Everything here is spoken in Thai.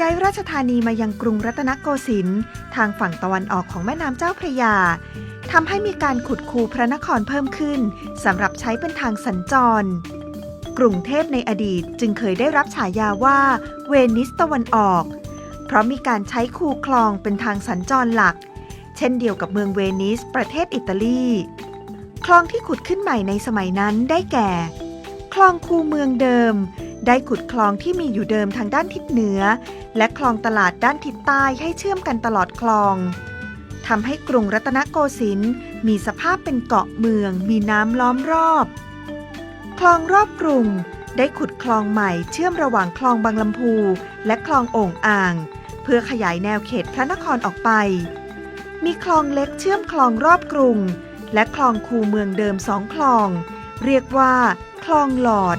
ย้ายราชธานีมายังกรุงรัตนโกสินทร์ทางฝั่งตะวันออกของแม่น้ำเจ้าพระยาทำให้มีการขุดคูพระนครเพิ่มขึ้นสำหรับใช้เป็นทางสัญจร กรุงเทพในอดีตจึงเคยได้รับฉายาว่าเวนิสตะวันออก เพราะมีการใช้คูคลองเป็นทางสัญจรหลัก เช่นเดียวกับเมืองเวนิสประเทศอิตาลี คลองที่ขุดขึ้นใหม่ในสมัยนั้นได้แก่ คลองคูเมืองเดิม ได้ขุดคลองที่มีอยู่เดิมทางด้านทิศเหนือ และคลองตลาดด้านทิศใต้ให้เชื่อมกันตลอดคลองทำให้กรุงรัตนโกสินทร์มีสภาพเป็นเกาะเมือง มีน้ำล้อมรอบ คลองรอบกรุงได้ขุดคลองใหม่เชื่อมระหว่างคลองบางลำพูและคลองโอ่งอ่าง เพื่อขยายแนวเขตพระนครออกไป มีคลองเล็กเชื่อมคลองรอบกรุง และคลองคูเมืองเดิมสองคลอง เรียกว่า คลองหลอด